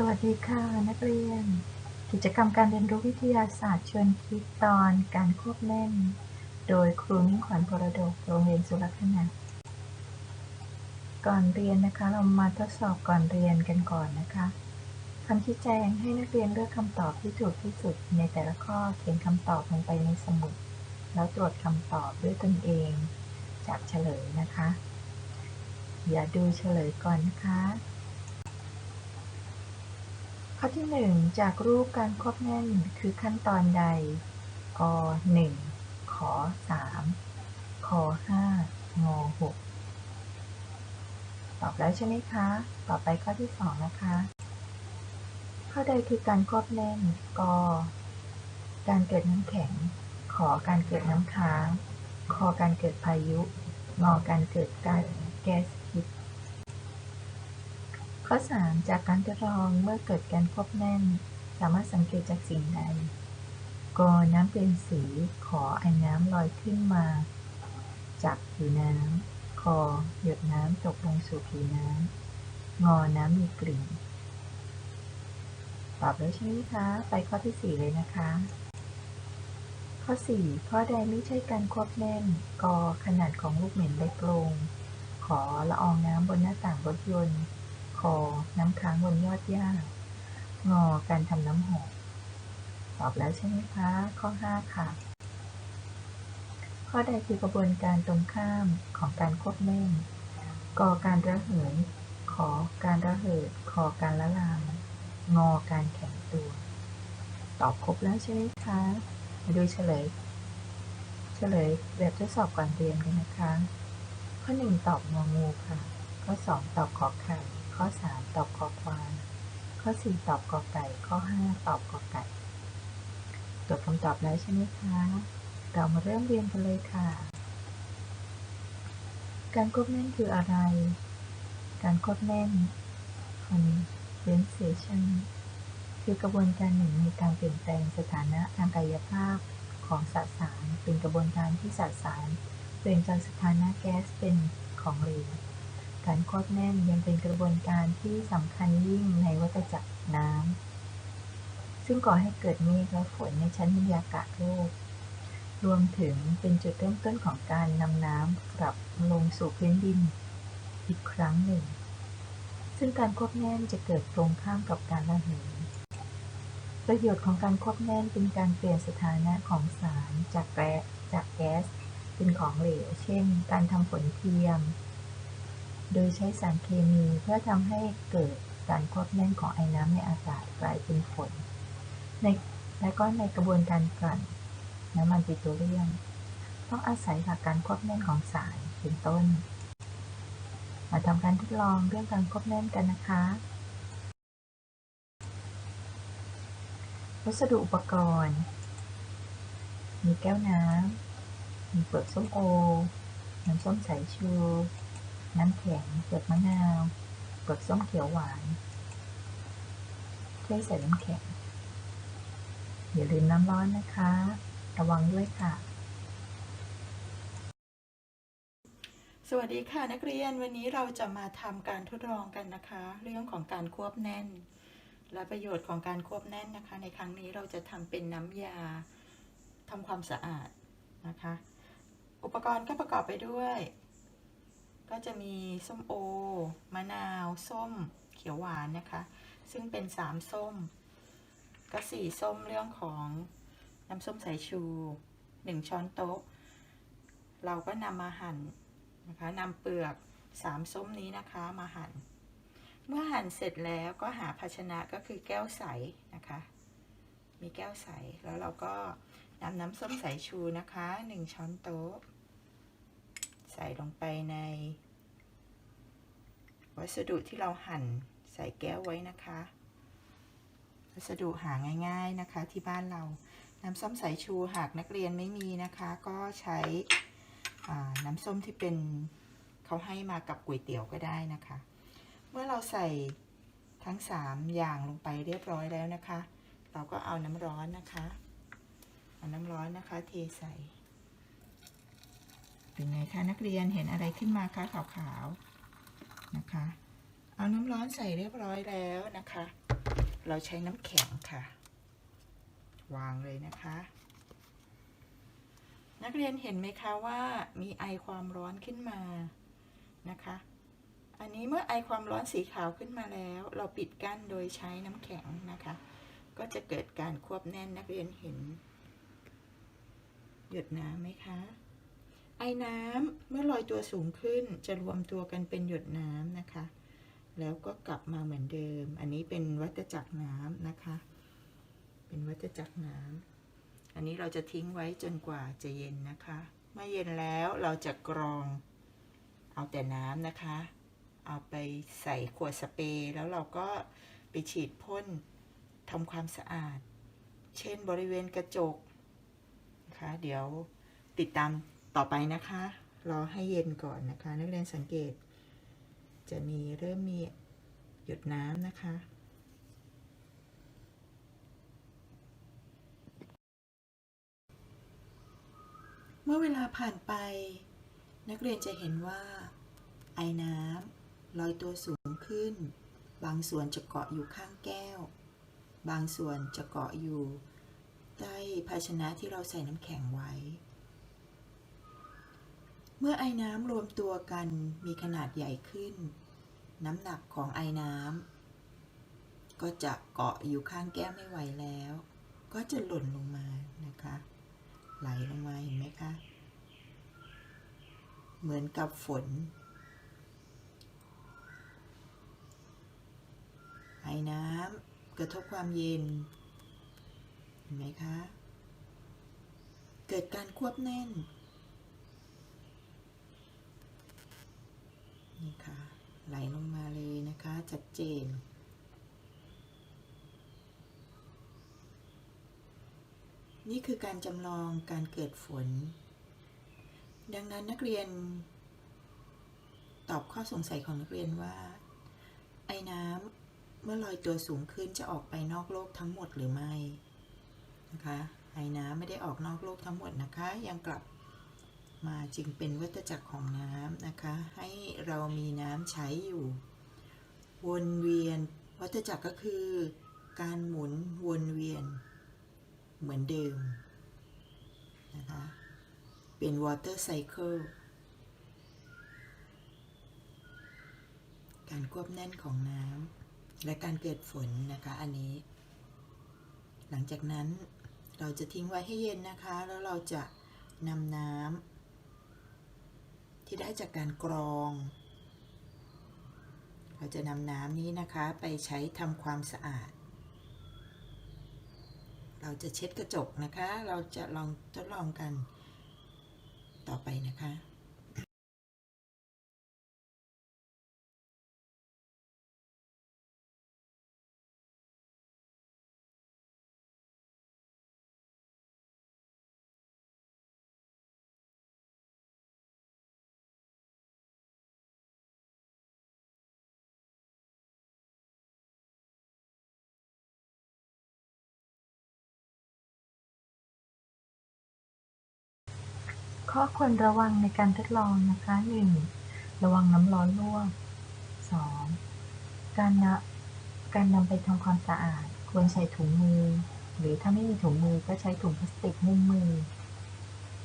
สวัสดีค่ะ นักเรียน กิจกรรมการเรียนรู้วิทยาศาสตร์ชิญคิดตอนการควบแน่น โดยครูมิ่งขวัญพรดกโรงเรียนสุรคณะก่อนเรียนนะคะเรามาทดสอบก่อนเรียนกันก่อนนะคะคำชี้แจงให้นักเรียนเลือกคำตอบที่ถูกที่สุดในแต่ละข้อเขียนคำตอบลงไปในสมุด แล้วตรวจคำตอบด้วยตนเอง จากเฉลยนะคะ อย่าดูเฉลยก่อนนะคะ ข้อที่ 1 จากรูปการควบแน่นคือขั้นตอนใด ก 1 ขอ 3คอ5ง 6 ตอบแล้วใช่ไหมคะ ต่อไปข้อที่ 2 นะคะ ข้อใดคือการควบแน่น ก การเกิดน้ำแข็ง ขอการเกิดน้ำค้างคอการเกิดพายุงอการเกิดก๊าซแก๊ส ข้อ 3 จากการทดลองเมื่อเกิดการควบแน่น สามารถสังเกตจากสิ่งใดกน้ำเป็นสี ขอไอ้น้ำลอยขึ้นมา จากผิวน้ำคอหยดน้ำตกลงสู่ผิวน้ำงอน้ำมีกลิ่นตอบแล้วใช่ไหมคะ ไปข้อที่ 4 เลยนะคะ ข้อ 4 ข้อใดไม่ใช่การควบแน่น กขนาดของลูกเหม็นเล็กลง ขอละอองน้ำบนหน้าต่างรถยนต์ คอ น้ำค้างบนยอดหญ้า งอ การทำน้ำหอม ตอบแล้วใช่ไหมคะ ข้อ 5 ค่ะ ข้อใดคือกระบวนการตรงข้ามของการควบแน่นกอการระเหย ขอการระเหิด คอการละลาย งอการแข็งตัว ตอบครบแล้วใช่ไหมคะมาดูเฉลย เฉลยแบบทดสอบก่อนเรียนกันนะคะ ข้อ 1 ตอบงองูค่ะ ข้อ 2 ตอบขอไข่ ข้อ 3 ตอบคอควายข้อ 4 ตอบกอไก่ ข้อ 5 ตอบกอไก่ ตรวจคำตอบแล้วใช่ไหมคะ เรามาเริ่มเรียนกันเลยค่ะ การควบแน่นคืออะไร การควบแน่น condensation คือกระบวนการหนึ่งในการเปลี่ยนแปลงสถานะทางกายภาพของสสาร เป็นกระบวนการที่สสารเปลี่ยนจากสถานะแก๊สเป็นของเหลว การควบแน่นยังเป็นกระบวนการที่สำคัญยิ่งในวัฏจักรน้ำซึ่งก่อให้เกิดเมฆและฝนในชั้นบรรยากาศโลก รวมถึงเป็นจุดเริ่มต้นของการนำน้ำกลับลงสู่พื้นดินอีกครั้งหนึ่ง ซึ่งการควบแน่นจะเกิดตรงข้ามกับการระเหยประโยชน์ของการควบแน่นเป็นการเปลี่ยนสถานะของสารจากแก๊สจากแก๊สเป็นของเหลว เช่น การทำฝนเทียม โดยใช้สารเคมีเพื่อทำให้เกิดการควบแน่นของไอ้น้ำในอากาศกลายเป็นฝนในและก็ในกระบวนการกลั่นน้ำมันปิโตรเลียมต้องอาศัยหลักการควบแน่นของสารเป็นต้น มาทำการทดลองเรื่องการควบแน่นกันนะคะ วัสดุอุปกรณ์ มีแก้วน้ำ มีเปลือกส้มโอ น้ำส้มสายชู น้ำแข็งเปลือกมะนาวเปลือกส้มเขียวหวานถ้วยใส่น้ำแข็ง อย่าลืมน้ำร้อนนะคะ ระวังด้วยค่ะ สวัสดีค่ะนักเรียนวันนี้เราจะมาทำการทดลองกันนะคะ เรื่องของการควบแน่น และประโยชน์ของการควบแน่นนะคะ ในครั้งนี้เราจะทำเป็นน้ำยาทำความสะอาดนะคะ อุปกรณ์ก็ประกอบไปด้วย ก็จะมีส้มโอ มะนาว ส้ม เขียวหวานนะคะ ซึ่งเป็นสามส้ม ก็สี่ส้มเรื่องของน้ำส้มสายชูหนึ่งช้อนโต๊ะ เราก็นำมาหั่นนะคะนำเปลือกสามส้มนี้นะคะมาหั่น เมื่อหั่นเสร็จแล้วก็หาภาชนะก็คือแก้วใสนะคะ มีแก้วใสแล้วเราก็นำน้ำส้มสายชูนะคะหนึ่งช้อนโต๊ะ ลงไปใน วัสดุที่เราหั่นใส่แก้วไว้นะคะ วัสดุหาง่าย ๆนะคะที่บ้านเราน้ำส้มสายชูหากนักเรียนไม่มีนะคะ ก็ใช้น้ำส้มที่เป็นเขาให้มากับก๋วยเตี๋ยวก็ได้นะคะ เมื่อเราใส่ทั้ง 3 อย่างลงไปเรียบร้อยแล้วนะคะ เราก็เอาน้ำร้อนนะคะ เอาน้ำร้อนนะคะ เทใส่ เป็นไงคะนักเรียนเห็นอะไรขึ้นมาคะขาวๆนะคะ เอาน้ำร้อนใส่เรียบร้อยแล้วนะคะ เราใช้น้ำแข็งค่ะ วางเลยนะคะ นักเรียนเห็นไหมคะว่ามีไอความร้อนขึ้นมานะคะ อันนี้เมื่อไอความร้อนสีขาวขึ้นมาแล้ว เราปิดกั้นโดยใช้น้ำแข็งนะคะ ก็จะเกิดการควบแน่นนักเรียนเห็นหยดน้ำไหมคะ ไอน้ำเมื่อลอยตัวสูงขึ้นจะรวมตัวกันเป็นหยดน้ำนะคะ แล้วก็กลับมาเหมือนเดิม อันนี้เป็นวัฏจักรน้ำนะคะ เป็นวัฏจักรน้ำอันนี้เราจะทิ้งไว้จนกว่าจะเย็นนะคะ เมื่อเย็นแล้วเราจะกรองเอาแต่น้ำนะคะ เอาไปใส่ขวดสเปรย์แล้วเราก็ไปฉีดพ่นทำความสะอาด เช่นบริเวณกระจกนะคะเดี๋ยวติดตาม ต่อไปนะคะ รอให้เย็นก่อนนะคะ นักเรียนสังเกต จะมีเริ่มมีหยดน้ำนะคะเมื่อเวลาผ่านไป นักเรียนจะเห็นว่า ไอน้ำลอยตัวสูงขึ้น บางส่วนจะเกาะอยู่ข้างแก้ว บางส่วนจะเกาะอยู่ ใต้ภาชนะที่เราใส่น้ำแข็งไว้ เมื่อไอน้ำรวมตัวกันมีขนาดใหญ่ขึ้น น้ำหนักของไอน้ำก็จะเกาะอยู่ข้างแก้วไม่ไหวแล้ว ก็จะหล่นลงมานะคะ ไหลลงมาเห็นไหมคะ เหมือนกับฝน ไอน้ำกระทบความเย็น เห็นไหมคะ เกิดการควบแน่นค่ะ ไหลลงมาเลยนะคะชัดเจน นี่คือการจำลองการเกิดฝน ดังนั้นนักเรียน ตอบข้อสงสัยของนักเรียนว่า ไอ้น้ำเมื่อลอยตัวสูงขึ้นจะออกไปนอกโลกทั้งหมดหรือไม่นะคะไอ้น้ำไม่ได้ออกนอกโลกทั้งหมดนะคะ ยังกลับ มาจึงเป็นวัฏจักรของน้ำนะคะ ให้เรามีน้ำใช้อยู่ วนเวียนวัฏจักรก็คือ การหมุนวนเวียน เหมือนเดิมนะคะเป็น water cycle การควบแน่นของน้ำและการเกิดฝนนะคะอันนี้ หลังจากนั้นเราจะทิ้งไว้ให้เย็นนะคะ แล้วเราจะนำน้ำ ที่ได้จากการกรอง เราจะนำน้ำนี้นะคะไปใช้ทำความสะอาด เราจะเช็ดกระจกนะคะ เราจะลองทดลองกันต่อไปนะคะ ข้อควรระวังในการทดลองนะคะ 1. ระวังน้ำร้อนลวก 2. การนำการนำไปทำความสะอาด ควรใช้ถุงมือ หรือถ้าไม่มีถุงมือก็ใช้ถุงพลาสติกหุ้มมือ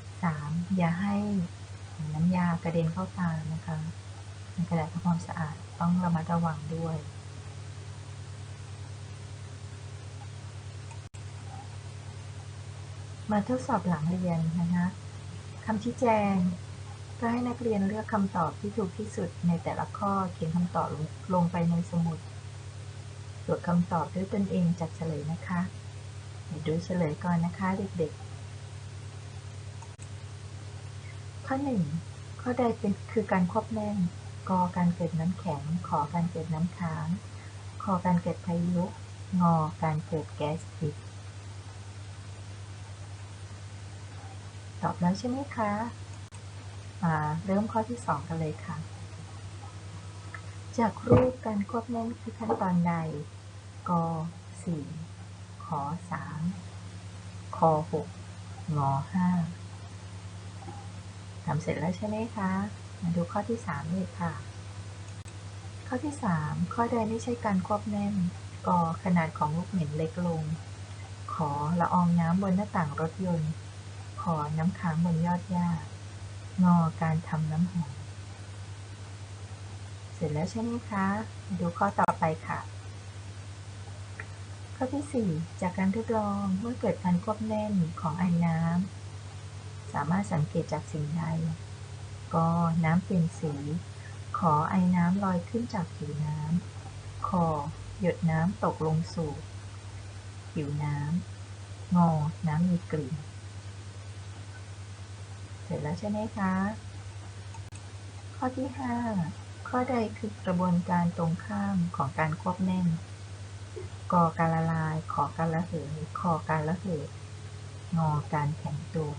3. อย่าให้น้ำยากระเด็นเข้าตานะคะในกระดาษทำความสะอาดต้องระมัดระวังด้วยมาทดสอบหลังเรียนนะคะ คำชี้แจง ก็ให้นักเรียนเลือกคำตอบที่ถูกที่สุดในแต่ละข้อเขียนคำตอบลงไปในสมุดตรวจคำตอบด้วยตนเองจากเฉลยนะคะดูเฉลยก่อนนะคะเด็กๆ ข้อ 1 ข้อใดเป็นคือการควบแน่นกอการเกิดน้ำแข็ง ขอการเกิดน้ำค้าง คอการเกิดพายุงอการเกิดแก๊สพิษ ตอบแล้วใช่ไหมคะมาเริ่มข้อที่ 2 กันเลยค่ะ จากรูปการควบแน่นคือขั้นตอนใดก4ขอ3คอ6งอ5ทำเสร็จแล้วใช่ไหมคะ มาดูข้อที่ 3 เลยค่ะ ข้อที่ 3 ข้อใดไม่ใช่การควบแน่นกขนาดของลูกเหม็นเล็กลง ขอละอองน้ำบนหน้าต่างรถยนต์ ขอน้ำค้างบนยอดหญ้างอการทำน้ำหอมเสร็จแล้วใช่ไหมคะมาดูข้อต่อไปค่ะ ข้อที่ 4 จากการทดลองเมื่อเกิดการควบแน่นของไอ้น้ำสามารถสังเกตจากสิ่งใดก็น้ำเปลี่ยนสี ขอไอ้น้ำลอยขึ้นจากผิวน้ำคอหยดน้ำตกลงสู่ผิวน้ำงอน้ำมีกลิ่น เสร็จแล้วใช่ไหมคะ ข้อที่ 5 ข้อใดคือกระบวนการตรงข้ามของการควบแน่นกอการละลาย ขอการระเหยคอการระเหยงอการแข็งตัว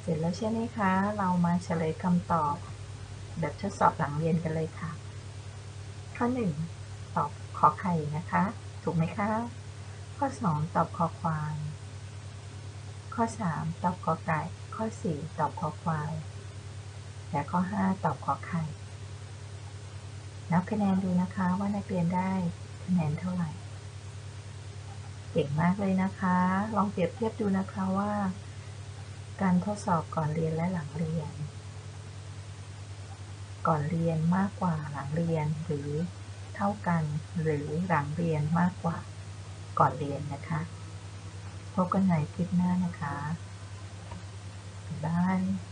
เสร็จแล้วใช่ไหมคะ เรามาเฉลยคำตอบ แบบทดสอบหลังเรียนกันเลยค่ะ ข้อ 1 ตอบขอไข่นะคะ ถูกไหมคะ ข้อ 2 ตอบคอควาย ข้อ 3 ตอบขอไก่ ข้อ 4 ตอบคอควาย และข้อ 5 ตอบขอไข่ นับคะแนนดูนะคะว่านักเรียนได้คะแนนเท่าไหร่ เก่งมากเลยนะคะ ลองเปรียบเทียบดูนะคะว่า การทดสอบก่อนเรียนและหลังเรียน ก่อนเรียนมากกว่าหลังเรียนหรือเท่ากันหรือหลังเรียนมากกว่า ก่อนเรียนนะคะ พบกันใหม่คลิปหน้านะคะบ๊ายบาย